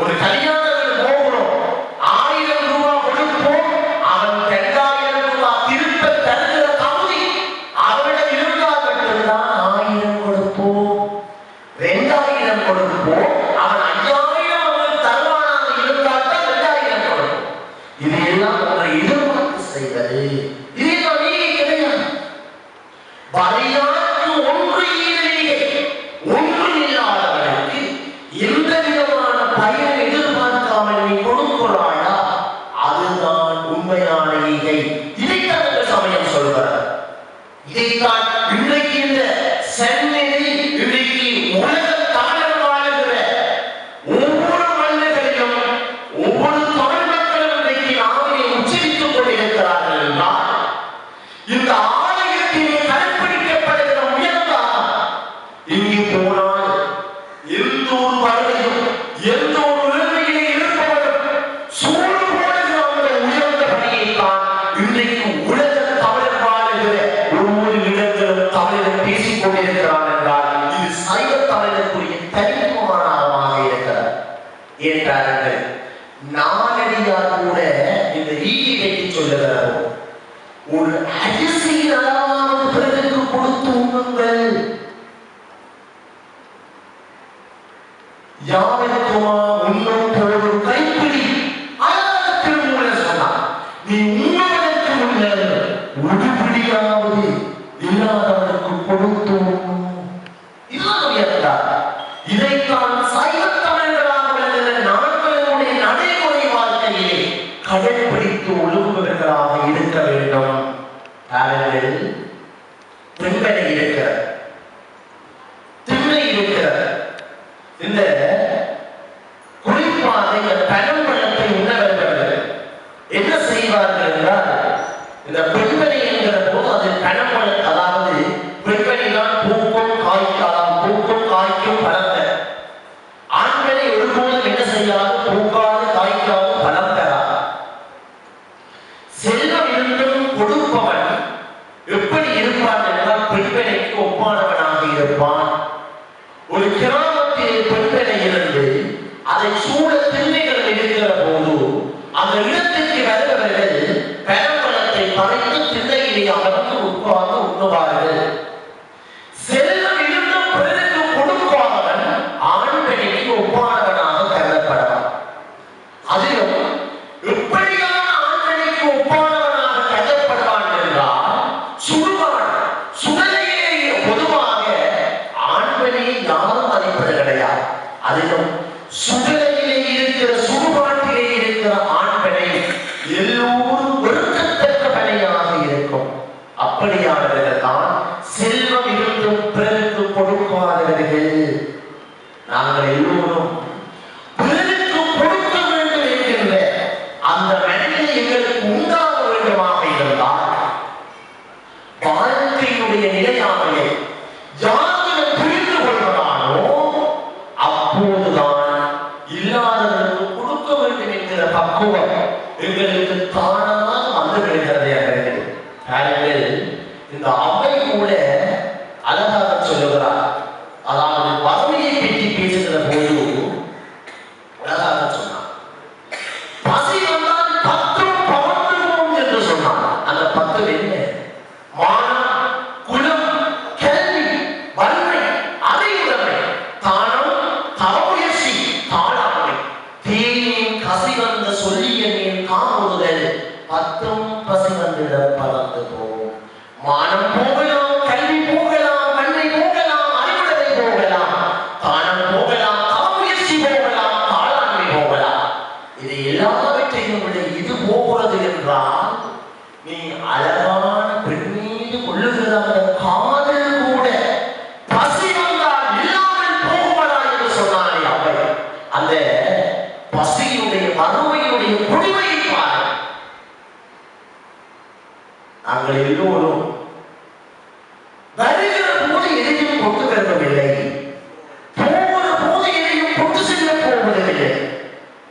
ஒரு கல்யாணம் இன்றைக்கு இந்த சென்னை ஏற்றார்கள் நாலடியார் கூட இந்த ஈட்டி கட்டி சொல்லுகிறாரோ. ஒரு அரிசி பிறகு பிறருக்கு கொடுத்து உண்ணுங்கள். யாவற்றுமா உண்ணும் பொழுது கைப்பிடி. அழகாக திரும்ப சொன்னார். நீ காலங்களில் பின்பற்ற அப்படியானவர்கள் தான் மாமுருகன் பத்தும் பசு வந்திடம் பறந்து போவோம் மானம் கொண்டு வருவதில்லை. போகிற போது எதையும் கொண்டு செல்ல போவதில்லை.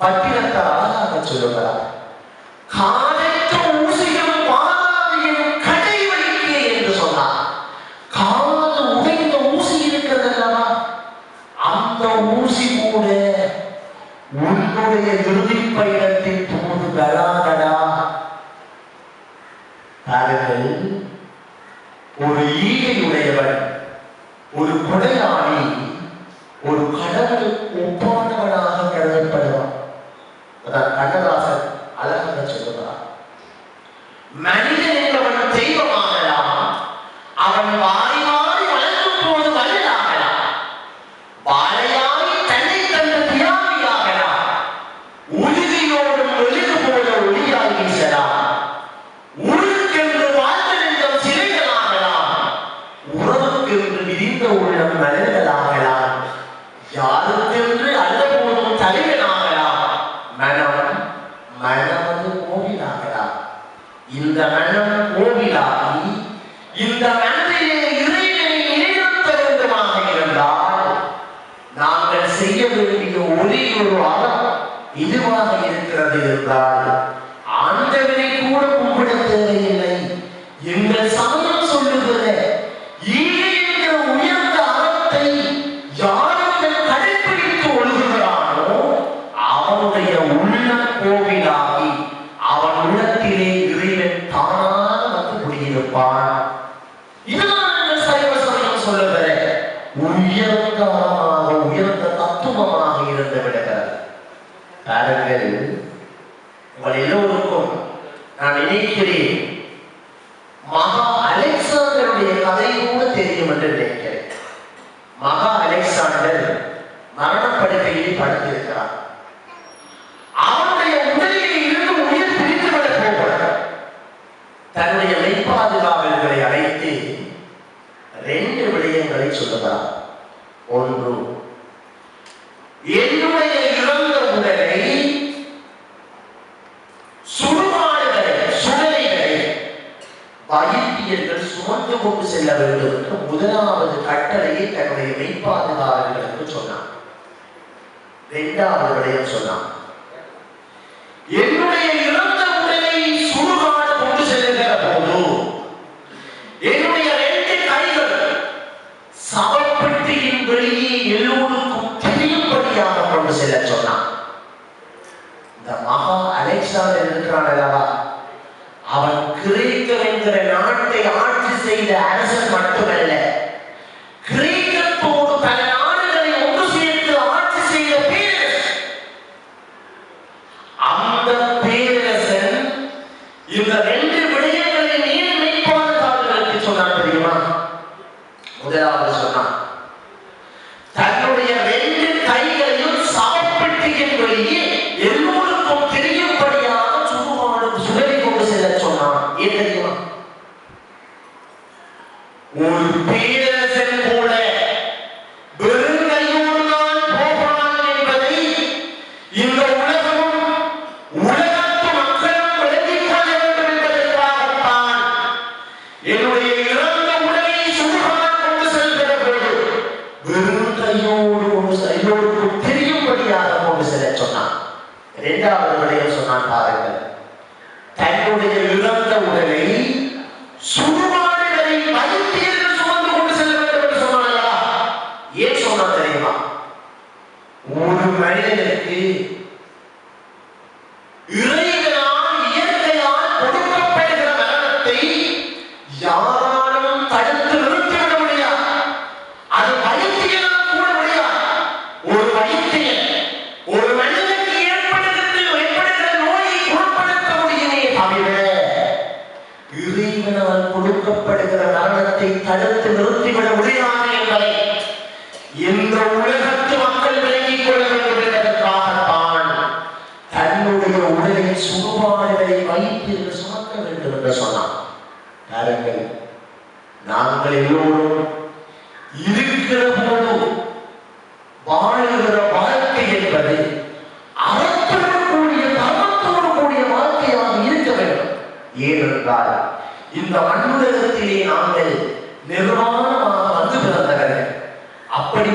பட்டினத்தால் அவர் சொல்லுகிறார். காலற்ற ஊசியும் பாதாவையும் கடை வைக்கே என்று சொன்னார். காது உடைந்த ஊசி இருக்கிறது அல்லவா அந்த ஊசி கூட உன்னுடைய இறுதி பயணத்தின் போது வரா ஒரு நான் நினைக்கிறேன் மகா அலெக்சாண்டருடைய கதை கூட தெரியும் என்று நினைக்கிறேன். மகா அலெக்சாண்டர் மரணப்படுக்கையில் படுத்திருக்கிறார். அவனுடைய உடலில் இருந்து உயிர் பிரித்துவிட போகிறார் தன்னுடைய மெய்ப்பாதுகாவல்களை அழைத்து ரெண்டு விடயங்களை சொல்லுகிறார். ஒன்று என்னுடைய இறந்த உடலை சுடுகாடுகளை சுடலைகளை வைத்தியர்கள் சுமந்து கொண்டு செல்ல வேண்டும் என்று முதலாவது கட்டளையை தன்னுடைய மெய்ப்பாதுகாவலர்களுக்கு சொன்னான். ரெண்டாவது விடயம் சொன்னான். என்னுடைய இறந்த உடலை சுடுகாடு கொண்டு செல்லுகிற போது என்னுடைய ரெண்டு கைகள் சவப்பெட்டியின் வெளியே எல்லோருக்கும் தெரியும்படியாக கொண்டு செல்ல சொன்னான். இந்த மகா அலெக்சாண்டர் இருக்கிறான் அல்லவா? அவன் கிரேக்கம் என்கிற நாட்டை ஆட்சி செய்த அரசன் மட்டுமல்ல கிரேக்க ஒரு பேரரசன் கூட வெறுங்கையோடு தான் போகிறான் என்பதை இந்த உலகமும் உலகத்து மக்களும் விளங்கிக் கொள்ள வேண்டும் என்பதற்காகத்தான் என்னுடைய இறந்த உடலை சுடுகாடு கொண்டு செல்கிற போது வெறும் கையோடு ஒரு செ- தெரியும்படியாக கொண்டு செல்ல சொன்னான். இரண்டாவது விடயம் சொன்னான் பாருங்கள் தன்னுடைய இறந்த உடலை சுடுகாடுகளை ஒரு மனிதனுக்கு இறைவனால் இயற்கையால் கொடுக்கப்படுகிற மரணத்தை யாராலும் தடுத்து நிறுத்திவிட முடியாது. அது வைத்தியனால் கூட முடியாது. ஒரு வைத்தியன் ஒரு மனிதனுக்கு ஏற்படுகிறது ஏற்படுகிற நோயை குணப்படுத்த முடியுமே தவிர இறைவனால் கொடுக்கப்படுகிற மரணத்தை தடுத்து நிறுத்திவிட முடியாது என்பதை இந்த உலகத்து மக்கள் விளங்கிக் கொள்ள வேண்டும் என்பதற்காகத்தான் தன்னுடைய உடலை சுடுபாடுகளை வைத்து சுமக்க வேண்டும் என்று சொன்னான் பாருங்கள் நாங்கள் எல்லோரும் இருக்கிற போது வாழுகிற வாழ்க்கை என்பதை அறத்தோடு கூடிய தர்மத்தோடு கூடிய வாழ்க்கையாக இருக்க வேண்டும். ஏனென்றால் இந்த மண்ணுலகத்திலே நாங்கள் நிர்வாணமாக வந்து பிறந்தவர்கள். அப்படி